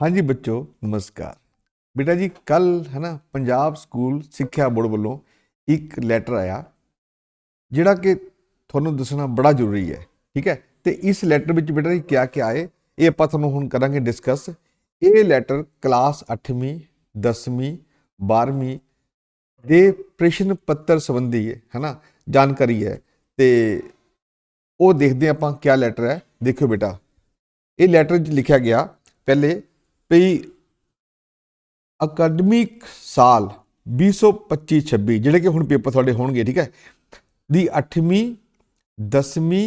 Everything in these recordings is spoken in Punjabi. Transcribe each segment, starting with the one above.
ਹਾਂਜੀ ਬੱਚੋ, ਨਮਸਕਾਰ। ਬੇਟਾ ਜੀ, ਕੱਲ ਹੈ ਨਾ ਪੰਜਾਬ ਸਕੂਲ ਸਿੱਖਿਆ ਬੋਰਡ ਵੱਲੋਂ ਇੱਕ ਲੈਟਰ ਆਇਆ, ਜਿਹੜਾ ਕਿ ਤੁਹਾਨੂੰ ਦੱਸਣਾ ਬੜਾ ਜ਼ਰੂਰੀ ਹੈ, ਠੀਕ ਹੈ? ਤੇ ਇਸ ਲੈਟਰ ਵਿੱਚ ਬੇਟਾ ਜੀ ਕਿਆ ਕਿਆ ਹੈ ਇਹ ਆਪਾਂ ਤੁਹਾਨੂੰ ਹੁਣ ਕਰਾਂਗੇ ਡਿਸਕਸ। ਇਹ ਲੈਟਰ ਕਲਾਸ 8ਵੀਂ 10ਵੀਂ 12ਵੀਂ ਦੇ ਪ੍ਰਸ਼ਨ ਪੱਤਰ ਸੰਬੰਧੀ ਹੈ ਹੈ ਨਾ ਜਾਣਕਾਰੀ ਹੈ। ਤੇ ਉਹ ਦੇਖਦੇ ਹਾਂ ਆਪਾਂ ਕਿਆ ਲੈਟਰ ਹੈ। ਦੇਖਿਓ ਬੇਟਾ, ਇਹ ਲੈਟਰ 'ਚ ਲਿਖਿਆ ਗਿਆ, ਪਹਿਲੇ ਵੀ ਅਕੈਡਮਿਕ ਸਾਲ 2025-26 ਜਿਹੜੇ ਕਿ ਹੁਣ ਪੇਪਰ ਤੁਹਾਡੇ ਹੋਣਗੇ, ਠੀਕ ਹੈ, ਦੀ 8ਵੀਂ 10ਵੀਂ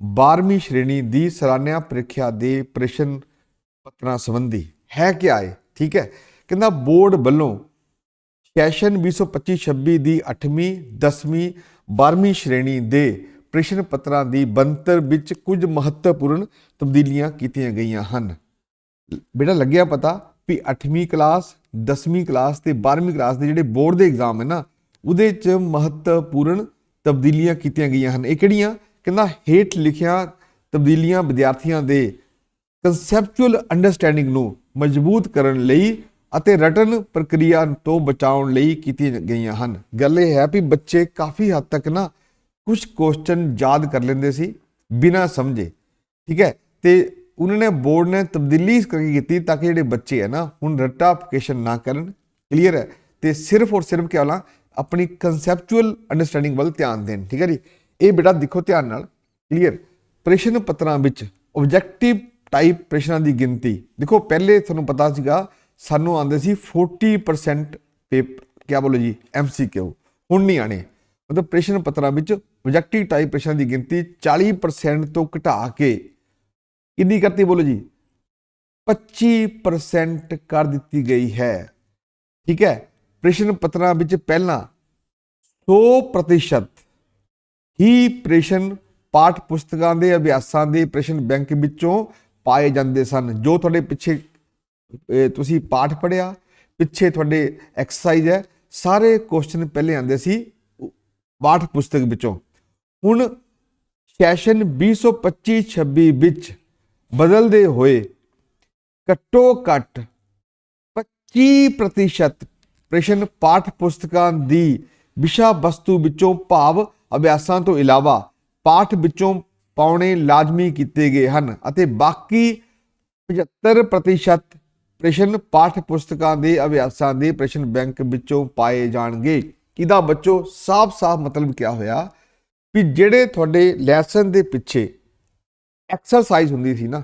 12ਵੀਂ ਸ਼੍ਰੇਣੀ ਦੀ ਸਾਲਾਨਾ ਪ੍ਰੀਖਿਆ ਦੇ ਪ੍ਰਸ਼ਨ ਪੱਤਰਾਂ ਸੰਬੰਧੀ ਹੈ ਕਿ ਆਏ ਠੀਕ ਹੈ, ਕਹਿੰਦਾ ਬੋਰਡ ਵੱਲੋਂ ਸੈਸ਼ਨ 2025-26 ਦੀ 8ਵੀਂ 10ਵੀਂ 12ਵੀਂ ਸ਼੍ਰੇਣੀ ਦੇ ਪ੍ਰਸ਼ਨ ਪੱਤਰਾਂ ਦੀ ਬੰਤਰ ਵਿੱਚ ਕੁਝ ਮਹੱਤਵਪੂਰਨ ਤਬਦੀਲੀਆਂ ਕੀਤੀਆਂ ਗਈਆਂ ਹਨ। ਬੇਟਾ ਲੱਗਿਆ ਪਤਾ ਵੀ 8ਵੀਂ ਕਲਾਸ 10ਵੀਂ ਕਲਾਸ ਤੇ 12ਵੀਂ ਕਲਾਸ ਦੇ ਜਿਹੜੇ ਬੋਰਡ ਦੇ ਐਗਜ਼ਾਮ ਹੈ ਨਾ, ਉਹਦੇ 'ਚ ਮਹੱਤਵਪੂਰਨ ਤਬਦੀਲੀਆਂ ਕੀਤੀਆਂ ਗਈਆਂ ਹਨ। ਇਹ ਕਿਹੜੀਆਂ? ਕਹਿੰਦਾ ਹੇਠ ਲਿਖਿਆ ਤਬਦੀਲੀਆਂ ਵਿਦਿਆਰਥੀਆਂ ਦੇ ਕਨਸੈਪਚੁਅਲ ਅੰਡਰਸਟੈਂਡਿੰਗ ਨੂੰ ਮਜ਼ਬੂਤ ਕਰਨ ਲਈ ਅਤੇ ਰਟਨ ਪ੍ਰਕਿਰਿਆ ਤੋਂ ਬਚਾਉਣ ਲਈ ਕੀਤੀਆਂ ਗਈਆਂ ਹਨ। ਗੱਲ ਇਹ ਹੈ ਵੀ ਬੱਚੇ ਕਾਫੀ ਹੱਦ ਤੱਕ ਨਾ ਕੁਝ ਕੁਐਸਚਨ ਯਾਦ ਕਰ ਲੈਂਦੇ ਸੀ ਬਿਨਾਂ ਸਮਝੇ। ਠੀਕ ਹੈ? ਤੇ ਉਹਨਾਂ ਨੇ ਬੋਰਡ ਨੇ ਤਬਦੀਲੀ ਇਸ ਕਰਕੇ ਕੀਤੀ ਤਾਂ ਕਿ ਜਿਹੜੇ ਬੱਚੇ ਹੈ ਨਾ ਹੁਣ ਰਟਾਫਿਕੇਸ਼ਨ ਨਾ ਕਰਨ ਕਲੀਅਰ ਹੈ ਤੇ ਸਿਰਫ ਔਰ ਸਿਰਫ ਕੇਵਲ ਆਪਣੀ ਕਨਸੈਪਚੁਅਲ ਅੰਡਰਸਟੈਂਡਿੰਗ ਵੱਲ ਧਿਆਨ ਦੇਣ, ਠੀਕ ਹੈ ਜੀ? ਇਹ ਬੇਟਾ ਦੇਖੋ ਧਿਆਨ ਨਾਲ ਕਲੀਅਰ ਪ੍ਰਸ਼ਨ ਪੱਤਰਾਂ ਵਿੱਚ ਆਬਜੈਕਟਿਵ ਟਾਈਪ ਪ੍ਰਸ਼ਨਾਂ ਦੀ ਗਿਣਤੀ, ਦੇਖੋ ਪਹਿਲੇ ਤੁਹਾਨੂੰ ਪਤਾ ਸੀਗਾ, ਸਾਨੂੰ ਆਉਂਦੇ ਸੀ 40% ਪੇਪਰ ਕਿਆ ਬੋਲੋ ਜੀ ਐਮਸੀਕਿਊ ਹੁਣ ਨਹੀਂ ਆਣੇ ਮਤਲਬ ਪ੍ਰਸ਼ਨ ਪੱਤਰਾਂ ਵਿੱਚ ਆਬਜੈਕਟਿਵ ਟਾਈਪ ਪ੍ਰਸ਼ਨਾਂ ਦੀ ਗਿਣਤੀ 40% ਤੋਂ ਘਟਾ ਕੇ ਕਿੰਨੀ ਕਰਤੀ ਬੋਲੋ ਜੀ? 25% ਕਰ ਦਿੱਤੀ ਗਈ ਹੈ। ਠੀਕ ਹੈ? ਪ੍ਰਸ਼ਨ ਪੱਤਰਾਂ ਵਿੱਚ ਪਹਿਲਾਂ 100% ਹੀ ਪ੍ਰਸ਼ਨ ਪਾਠ ਪੁਸਤਕਾਂ ਦੇ, ਅਭਿਆਸਾਂ ਦੇ ਪ੍ਰਸ਼ਨ ਬੈਂਕ ਵਿੱਚੋਂ ਪਾਏ ਜਾਂਦੇ ਸਨ। ਜੋ ਤੁਹਾਡੇ ਪਿੱਛੇ ਤੁਸੀਂ ਪਾਠ ਪੜਿਆ ਪਿੱਛੇ ਤੁਹਾਡੇ ਐਕਸਰਸਾਈਜ਼ ਹੈ, ਸਾਰੇ ਕੁਐਸਚਨ ਪਹਿਲੇ ਆਉਂਦੇ ਸੀ ਪਾਠ ਪੁਸਤਕ ਵਿੱਚੋਂ। ਹੁਣ ਸੈਸ਼ਨ 2025-26 ਵਿੱਚ ਬਦਲਦੇ ਹੋਏ ਘੱਟੋ ਘੱਟ 25% ਪ੍ਰਸ਼ਨ ਪਾਠ ਪੁਸਤਕਾਂ ਦੀ ਵਿਸ਼ਾ ਵਸਤੂ ਵਿੱਚੋਂ ਭਾਵ ਅਭਿਆਸਾਂ ਤੋਂ ਇਲਾਵਾ ਪਾਠ ਵਿੱਚੋਂ ਪਾਉਣੇ ਲਾਜ਼ਮੀ ਕੀਤੇ ਗਏ ਹਨ ਅਤੇ ਬਾਕੀ 75% ਪ੍ਰਸ਼ਨ ਪਾਠ ਪੁਸਤਕਾਂ ਦੇ ਅਭਿਆਸਾਂ ਦੇ ਪ੍ਰਸ਼ਨ ਬੈਂਕ ਵਿੱਚੋਂ ਪਾਏ ਜਾਣਗੇ। ਇਹਦਾ ਬੱਚੋ? ਸਾਫ਼-ਸਾਫ਼ ਮਤਲਬ ਕਿਹਾ ਹੋਇਆ? ਵੀ ਜਿਹੜੇ ਤੁਹਾਡੇ ਲੈਸਨ ਦੇ ਪਿੱਛੇ ਐਕਸਰਸਾਈਜ਼ ਹੁੰਦੀ ਸੀ ਨਾ,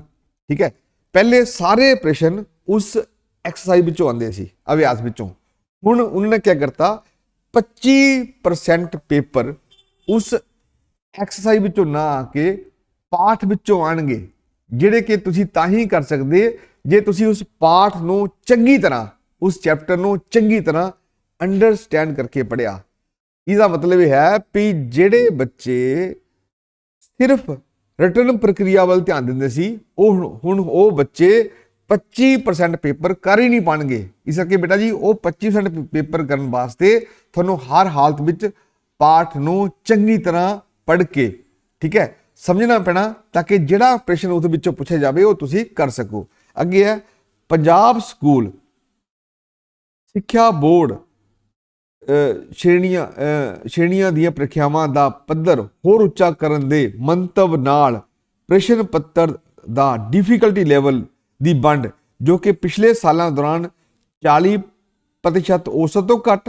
ਠੀਕ ਹੈ? ਪਹਿਲੇ ਸਾਰੇ ਪ੍ਰਸ਼ਨ ਉਸ ਐਕਸਰਸਾਈਜ਼ ਵਿੱਚੋਂ ਆਉਂਦੇ ਸੀ, ਅਭਿਆਸ ਵਿੱਚੋਂ। ਹੁਣ ਉਹਨਾਂ ਨੇ ਕੀ ਕਰਤਾ 25% ਪੇਪਰ ਉਸ ਐਕਸਰਸਾਈਜ਼ ਵਿੱਚੋਂ ਨਾ ਆ ਕੇ ਪਾਠ ਵਿੱਚੋਂ ਆਣਗੇ, ਜਿਹੜੇ ਕਿ ਤੁਸੀਂ ਤਾਂ ਹੀ ਕਰ ਸਕਦੇ ਜੇ ਤੁਸੀਂ ਉਸ ਪਾਠ ਨੂੰ ਚੰਗੀ ਤਰ੍ਹਾਂ, ਉਸ ਚੈਪਟਰ ਨੂੰ ਚੰਗੀ ਤਰ੍ਹਾਂ ਅੰਡਰਸਟੈਂਡ ਕਰਕੇ ਪੜਿਆ ਇਹਦਾ ਮਤਲਬ ਇਹ ਹੈ ਵੀ ਜਿਹੜੇ ਬੱਚੇ ਸਿਰਫ ਰਿਟਰਨ ਪ੍ਰਕਿਰਿਆ ਵੱਲ ਧਿਆਨ ਦਿੰਦੇ ਸੀ, ਉਹ ਹੁਣ- ਹੁਣ ਉਹ ਬੱਚੇ 25% ਪੇਪਰ ਕਰ ਹੀ ਨਹੀਂ ਪਾਣਗੇ। ਇਸ ਕਰਕੇ ਬੇਟਾ ਜੀ, ਉਹ 25% ਪੇਪਰ ਕਰਨ ਵਾਸਤੇ ਤੁਹਾਨੂੰ ਹਰ ਹਾਲਤ ਵਿੱਚ ਪਾਠ ਨੂੰ ਚੰਗੀ ਤਰ੍ਹਾਂ ਪੜ੍ਹ ਕੇ, ਠੀਕ ਹੈ, ਸਮਝਣਾ ਪੈਣਾ ਤਾਂ ਕਿ ਜਿਹੜਾ ਪ੍ਰਸ਼ਨ ਉਹਦੇ ਵਿੱਚੋਂ ਪੁੱਛਿਆ ਜਾਵੇ, ਉਹ ਤੁਸੀਂ ਕਰ ਸਕੋ। ਅੱਗੇ ਹੈ, ਪੰਜਾਬ ਸਕੂਲ ਸਿੱਖਿਆ ਬੋਰਡ ਸ਼੍ਰੇਣੀਆਂ ਸ਼੍ਰੇਣੀਆਂ ਦੀਆਂ ਪ੍ਰੀਖਿਆਵਾਂ ਦਾ ਪੱਧਰ ਹੋਰ ਉੱਚਾ ਕਰਨ ਦੇ ਮੰਤਵ ਨਾਲ ਪ੍ਰਸ਼ਨ ਪੱਤਰ ਦਾ ਡਿਫਿਕਲਟੀ ਲੈਵਲ ਦੀ ਵੰਡ, ਜੋ ਕਿ ਪਿਛਲੇ ਸਾਲਾਂ ਦੌਰਾਨ 40% ਔਸਤ ਤੋਂ ਘੱਟ,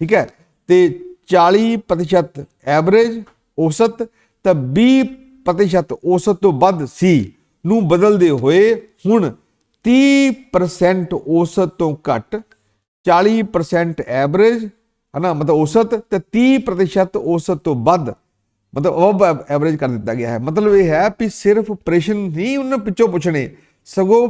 ਠੀਕ ਹੈ, ਤੇ 40% ਐਵਰੇਜ ਔਸਤ, ਤਾਂ 20% ਔਸਤ ਤੋਂ ਵੱਧ ਸੀ, ਨੂੰ ਬਦਲਦੇ ਹੋਏ ਹੁਣ 30% ਔਸਤ ਤੋਂ ਘੱਟ 40% ਐਵਰੇਜ ਹਨਾ? ਮਤਲਬ ਔਸਤ ਤੇ 30% ਔਸਤ ਤੋਂ ਵੱਧ, ਮਤਲਬ ਉਹ ਐਵਰੇਜ ਕਰ ਦਿੱਤਾ ਗਿਆ ਹੈ। ਮਤਲਬ ਇਹ ਹੈ ਕਿ ਸਿਰਫ ਪ੍ਰਸ਼ਨ ਨਹੀਂ ਉਹਨਾਂ ਪਿੱਛੋਂ ਪੁੱਛਣੇ। ਸਗੋਂ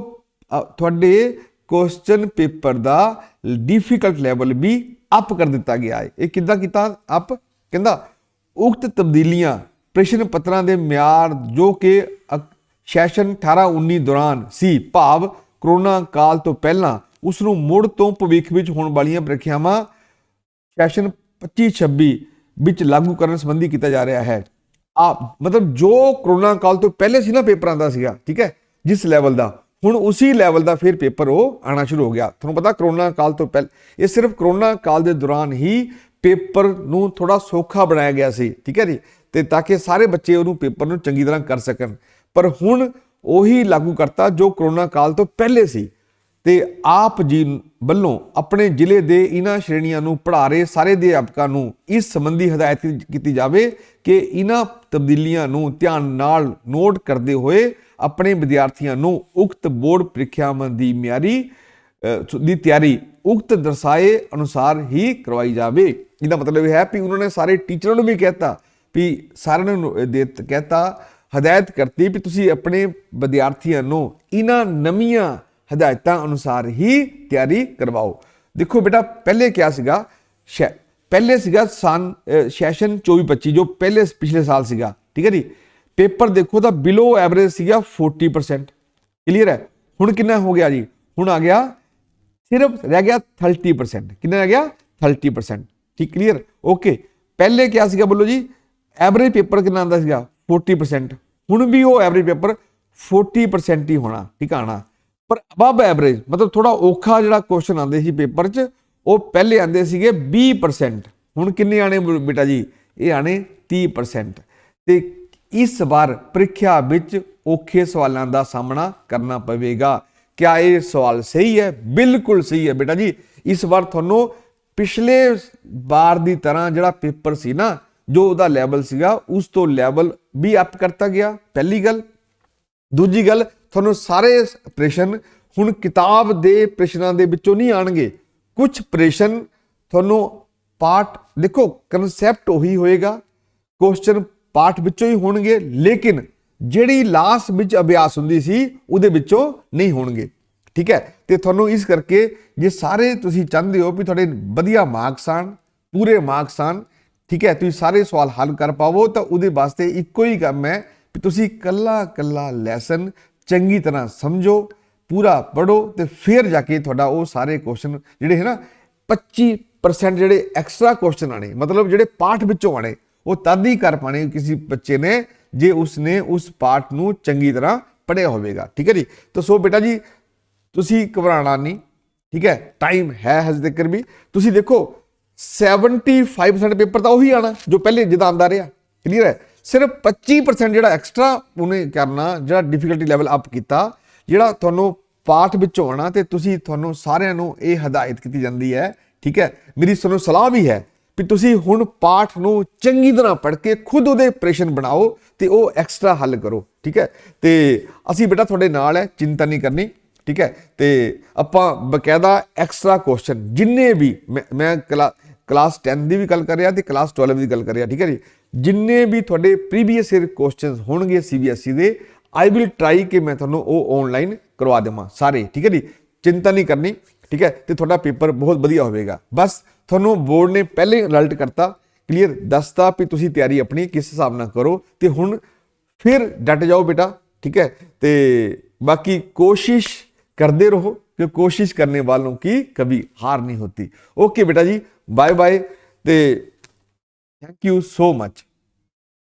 ਤੁਹਾਡੇ ਕੁਐਸਚਨ ਪੇਪਰ ਦਾ ਡਿਫਿਕਲਟ ਲੈਵਲ ਵੀ ਅਪ ਕਰ ਦਿੱਤਾ ਗਿਆ ਹੈ। ਇਹ ਕਿੱਦਾਂ ਕੀਤਾ? ਅਪ ਕਹਿੰਦਾ, ਉਕਤ ਤਬਦੀਲੀਆਂ, ਪ੍ਰਸ਼ਨ ਪੱਤਰਾਂ ਦੇ ਮਿਆਰ ਜੋ ਕਿ ਸੈਸ਼ਨ 18-19 ਦੌਰਾਨ ਸੀ, ਭਾਵ ਕਰੋਨਾ ਕਾਲ ਤੋਂ ਪਹਿਲਾਂ ਉਸ ਨੂੰ ਮੁੜ ਤੋਂ ਭਵਿੱਖ ਵਿੱਚ ਹੋਣ ਵਾਲੀਆਂ ਪ੍ਰੀਖਿਆਵਾਂ ਸੈਸ਼ਨ 25-26 ਵਿੱਚ ਲਾਗੂ ਕਰਨ ਸੰਬੰਧੀ ਕੀਤਾ ਜਾ ਰਿਹਾ ਹੈ। ਆ, ਮਤਲਬ ਜੋ ਕਰੋਨਾ ਕਾਲ ਤੋਂ ਪਹਿਲੇ ਸੀ ਨਾ ਪੇਪਰਾਂ ਦਾ ਸੀਗਾ, ਠੀਕ ਹੈ, ਜਿਸ ਲੈਵਲ ਦਾ, ਹੁਣ ਉਸੇ ਲੈਵਲ ਦਾ ਫਿਰ ਪੇਪਰ ਉਹ ਆਣਾ ਸ਼ੁਰੂ ਹੋ ਗਿਆ। ਤੁਹਾਨੂੰ ਪਤਾ ਕਰੋਨਾ ਕਾਲ ਤੋਂ ਪਹਿਲ, ਇਹ ਸਿਰਫ ਕਰੋਨਾ ਕਾਲ ਦੇ ਦੌਰਾਨ ਹੀ ਪੇਪਰ ਨੂੰ ਥੋੜਾ ਸੌਖਾ ਬਣਾਇਆ ਗਿਆ ਸੀ, ਠੀਕ ਹੈ ਜੀ, ਤੇ ਤਾਂ ਕਿ ਸਾਰੇ ਬੱਚੇ ਉਹਨੂੰ ਪੇਪਰ ਨੂੰ ਚੰਗੀ ਤਰ੍ਹਾਂ ਕਰ ਸਕਣ। ਪਰ ਹੁਣ ਉਹੀ ਲਾਗੂ ਕਰਤਾ ਜੋ ਕਰੋਨਾ ਕਾਲ ਤੋਂ ਪਹਿਲੇ ਸੀ। ਤੇ ਆਪ ਜੀ ਵੱਲੋਂ ਆਪਣੇ ਜ਼ਿਲ੍ਹੇ ਦੇ ਇਹਨਾਂ ਸ਼੍ਰੇਣੀਆਂ ਨੂੰ ਪੜ੍ਹਾ ਰਹੇ ਸਾਰੇ ਅਧਿਆਪਕਾਂ ਨੂੰ ਇਸ ਸੰਬੰਧੀ ਹਦਾਇਤ ਕੀਤੀ ਜਾਵੇ ਕਿ ਇਹਨਾਂ ਤਬਦੀਲੀਆਂ ਨੂੰ ਧਿਆਨ ਨਾਲ ਨੋਟ ਕਰਦੇ ਹੋਏ ਆਪਣੇ ਵਿਦਿਆਰਥੀਆਂ ਨੂੰ ਉਕਤ ਬੋਰਡ ਪ੍ਰੀਖਿਆਵਾਂ ਦੀ ਮਿਆਰੀ ਦੀ ਤਿਆਰੀ ਉਕਤ ਦਰਸਾਏ ਅਨੁਸਾਰ ਹੀ ਕਰਵਾਈ ਜਾਵੇ। ਇਹਦਾ ਮਤਲਬ ਇਹ ਹੈ ਕਿ ਉਹਨਾਂ ਨੇ ਸਾਰੇ ਟੀਚਰਾਂ ਨੂੰ ਵੀ ਕਹਿਤਾ, ਵੀ ਸਾਰਿਆਂ ਨੂੰ ਦੇ ਕਹਿਤਾ, ਹਦਾਇਤ ਕਰਤੀ ਵੀ ਤੁਸੀਂ ਆਪਣੇ ਵਿਦਿਆਰਥੀਆਂ ਨੂੰ ਇਹਨਾਂ ਨਵੀਆਂ ਹਦਾਇਤਾਂ ਅਨੁਸਾਰ ਹੀ ਤਿਆਰੀ ਕਰਵਾਓ। ਦੇਖੋ ਬੇਟਾ, ਪਹਿਲੇ ਕਿਆ ਸੀਗਾ? ਸ਼ੈ- ਪਹਿਲੇ ਸੀਗਾ ਸਨ ਸੈਸ਼ਨ 24-25 ਜੋ ਪਹਿਲੇ ਪਿਛਲੇ ਸਾਲ ਸੀਗਾ। ਠੀਕ ਹੈ ਜੀ? ਪੇਪਰ ਦੇਖੋ ਤਾਂ ਬਿਲੋ ਐਵਰੇਜ ਸੀਗਾ 40% ਕਲੀਅਰ ਹੈ? ਹੁਣ ਕਿੰਨਾ ਹੋ ਗਿਆ ਜੀ? ਹੁਣ ਆ ਗਿਆ, ਸਿਰਫ ਰਹਿ ਗਿਆ 30% ਕਿੰਨਾ ਰਹਿ ਗਿਆ? 30% ਠੀਕ ਕਲੀਅਰ ਓਕੇ ਪਹਿਲੇ ਕਿਆ ਸੀਗਾ ਬੋਲੋ ਜੀ? ਐਵਰੇਜ ਪੇਪਰ ਕਿੰਨਾ ਆਂਦਾ ਸੀਗਾ? 40% ਹੁਣ ਵੀ ਉਹ ਐਵਰੇਜ ਪੇਪਰ 40% ਹੀ ਹੋਣਾ। ਠੀਕ ਆਣਾ ਪਰ ਅਬਵ ਐਵਰੇਜ ਮਤਲਬ ਥੋੜਾ ਔਖਾ ਜਿਹੜਾ ਕੁਐਸਚਨ ਆਉਂਦੇ ਸੀ ਪੇਪਰ 'ਚ, ਉਹ ਪਹਿਲੇ ਆਉਂਦੇ ਸੀਗੇ 20% ਹੁਣ ਕਿੰਨੇ ਆਣੇ ਬੇਟਾ ਜੀ? ਇਹ ਆਣੇ 30% ਤੇ ਇਸ ਵਾਰ ਪ੍ਰੀਖਿਆ ਵਿੱਚ ਔਖੇ ਸਵਾਲਾਂ ਦਾ ਸਾਹਮਣਾ ਕਰਨਾ ਪਵੇਗਾ। ਕਿਆ ਇਹ ਸਵਾਲ ਸਹੀ ਹੈ? ਬਿਲਕੁਲ ਸਹੀ ਹੈ ਬੇਟਾ ਜੀ। ਇਸ ਵਾਰ ਤੁਹਾਨੂੰ ਪਿਛਲੇ ਵਾਰ ਦੀ ਤਰ੍ਹਾਂ ਜਿਹੜਾ ਪੇਪਰ ਸੀ ਨਾ, ਜੋ ਉਹਦਾ ਲੈਵਲ ਸੀਗਾ, ਉਸ ਤੋਂ ਲੈਵਲ ਵੀ ਅਪ ਕਰਤਾ ਗਿਆ। ਪਹਿਲੀ ਗੱਲ। ਦੂਜੀ ਗੱਲ ਤੁਹਾਨੂੰ ਸਾਰੇ ਪ੍ਰਸ਼ਨ ਹੁਣ ਕਿਤਾਬ ਦੇ ਪ੍ਰਸ਼ਨਾਂ ਦੇ ਵਿੱਚੋਂ ਨਹੀਂ ਆਣਗੇ ਕੁਝ ਪ੍ਰਸ਼ਨ ਤੁਹਾਨੂੰ ਪਾਠ, ਦੇਖੋ ਕਨਸੈਪਟ ਉਹੀ ਹੋਏਗਾ। ਕੁਐਸਚਨ ਪਾਠ ਵਿੱਚੋਂ ਹੀ ਹੋਣਗੇ, ਲੇਕਿਨ ਜਿਹੜੀ ਲਾਸਟ ਵਿੱਚ ਅਭਿਆਸ ਹੁੰਦੀ ਸੀ, ਉਹਦੇ ਵਿੱਚੋਂ ਨਹੀਂ ਹੋਣਗੇ। ਠੀਕ ਹੈ? ਤੇ ਤੁਹਾਨੂੰ ਇਸ ਕਰਕੇ ਜੇ ਸਾਰੇ ਤੁਸੀਂ ਚਾਹੁੰਦੇ ਹੋ ਵੀ ਤੁਹਾਡੇ ਵਧੀਆ ਮਾਰਕਸ ਆਣ ਪੂਰੇ ਮਾਰਕਸ ਆਣ ਠੀਕ ਹੈ, ਤੁਸੀਂ ਸਾਰੇ ਸਵਾਲ ਹੱਲ ਕਰ ਪਾਵੋ, ਤਾਂ ਉਹਦੇ ਵਾਸਤੇ ਇੱਕੋ ਹੀ ਕੰਮ ਹੈ ਵੀ ਤੁਸੀਂ ਕੱਲਾ ਕੱਲਾ ਲੈਸਨ ਚੰਗੀ ਤਰ੍ਹਾਂ ਸਮਝੋ, ਪੂਰਾ ਪੜੋ ਤੇ ਫਿਰ ਜਾ ਕੇ ਤੁਹਾਡਾ ਉਹ ਸਾਰੇ ਕੁਐਸਚਨ ਜਿਹੜੇ ਹੈ ਨਾ 25% ਜਿਹੜੇ ਐਕਸਟਰਾ ਕੁਐਸਚਨ ਆਣੇ ਮਤਲਬ ਜਿਹੜੇ ਪਾਠ ਵਿੱਚੋਂ ਆਣੇ ਉਹ ਤਦ ਹੀ ਕਰ ਪਾਣੇ ਕਿਸੇ ਬੱਚੇ ਨੇ, ਜੇ ਉਸਨੇ ਉਸ ਪਾਠ ਨੂੰ ਚੰਗੀ ਤਰ੍ਹਾਂ ਪੜਿਆ ਹੋਵੇਗਾ। ਠੀਕ ਹੈ ਜੀ? ਤਾਂ ਸੋ ਬੇਟਾ ਜੀ, ਤੁਸੀਂ ਘਬਰਾਣਾ ਨਹੀਂ, ਠੀਕ ਹੈ? ਟਾਈਮ ਹੈ ਹਜੇ ਤੱਕ ਵੀ। ਤੁਸੀਂ ਦੇਖੋ 75% ਪੇਪਰ ਤਾਂ ਉਹੀ ਆਣਾ ਜੋ ਪਹਿਲੇ ਜਿੱਦਾਂ ਆਂਦਾ ਰਿਹਾ। ਕਲੀਅਰ ਹੈ? ਸਿਰਫ 25% ਜਿਹੜਾ ਐਕਸਟਰਾ ਉਹਨੇ ਕਰਨਾ, ਜਿਹੜਾ ਡਿਫਿਕਲਟੀ ਲੈਵਲ ਅਪ ਕੀਤਾ, ਜਿਹੜਾ ਤੁਹਾਨੂੰ ਪਾਠ ਵਿੱਚੋਂ ਆਉਣਾ ਤੇ ਤੁਸੀਂ ਤੁਹਾਨੂੰ ਸਾਰਿਆਂ ਨੂੰ ਇਹ ਹਦਾਇਤ ਕੀਤੀ ਜਾਂਦੀ ਹੈ, ਠੀਕ ਹੈ? ਮੇਰੀ ਤੁਹਾਨੂੰ ਸਲਾਹ ਵੀ ਹੈ ਵੀ ਤੁਸੀਂ ਹੁਣ ਪਾਠ ਨੂੰ ਚੰਗੀ ਤਰ੍ਹਾਂ ਪੜ੍ਹ ਕੇ ਖੁਦ ਉਹਦੇ ਪ੍ਰਸ਼ਨ ਬਣਾਓ ਤੇ ਉਹ ਐਕਸਟਰਾ ਹੱਲ ਕਰੋ, ਠੀਕ ਹੈ? ਤੇ ਅਸੀਂ ਬੇਟਾ ਤੁਹਾਡੇ ਨਾਲ ਹੈ, ਚਿੰਤਾ ਨਹੀਂ ਕਰਨੀ, ਠੀਕ ਹੈ? ਤੇ ਆਪਾਂ ਬਕਾਇਦਾ ਐਕਸਟਰਾ ਕੁਐਸਚਨ ਜਿੰਨੇ ਵੀ ਮੈਂ- ਮੈਂ ਕਲਾ- ਕਲਾਸ 10 ਦੀ ਵੀ ਗੱਲ ਕਰ ਰਿਹਾ ਤੇ ਕਲਾਸ 12 ਦੀ ਗੱਲ ਕਰ ਰਿਹਾ, ਠੀਕ ਹੈ ਜੀ? ਜਿੰਨੇ ਵੀ ਤੁਹਾਡੇ ਪ੍ਰੀਵੀਅਸ ਈਅਰ ਕੁਐਸਚਨਸ ਹੋਣਗੇ ਸੀਬੀਐਸਈ ਦੇ ਆਈ ਵਿਲ ਟਰਾਈ ਕਿ ਮੈਂ ਤੁਹਾਨੂੰ ਉਹ ਆਨਲਾਈਨ ਕਰਵਾ ਦੇਵਾਂ ਸਾਰੇ, ਠੀਕ ਹੈ ਜੀ? ਚਿੰਤਾ ਨਹੀਂ ਕਰਨੀ, ਠੀਕ ਹੈ? ਤੇ ਤੁਹਾਡਾ ਪੇਪਰ ਬਹੁਤ ਵਧੀਆ ਹੋਵੇਗਾ। ਬਸ ਤੁਹਾਨੂੰ ਬੋਰਡ ਨੇ ਪਹਿਲੇ ਅਲਰਟ ਕਰਤਾ ਕਲੀਅਰ ਦੱਸਤਾ ਵੀ ਤੁਸੀਂ ਤਿਆਰੀ ਆਪਣੀ ਕਿਸ ਹਿਸਾਬ ਨਾਲ ਕਰੋ ਤੇ ਹੁਣ ਫਿਰ ਡਟ ਜਾਓ ਬੇਟਾ, ਠੀਕ ਹੈ? ਤੇ ਬਾਕੀ ਕੋਸ਼ਿਸ਼ ਕਰਦੇ ਰਹੋ ਕਿ ਕੋਸ਼ਿਸ਼ ਕਰਨੇ ਵਾਲੋਂ ਕੀ ਕभी ਹਾਰ ਨਹੀਂ ਹੁੰਦੀ। ਓਕੇ ਬੇਟਾ ਜੀ ਬਾਏ ਬਾਏ ਤੇ ਥੈਂਕ ਯੂ ਸੋ ਮਚ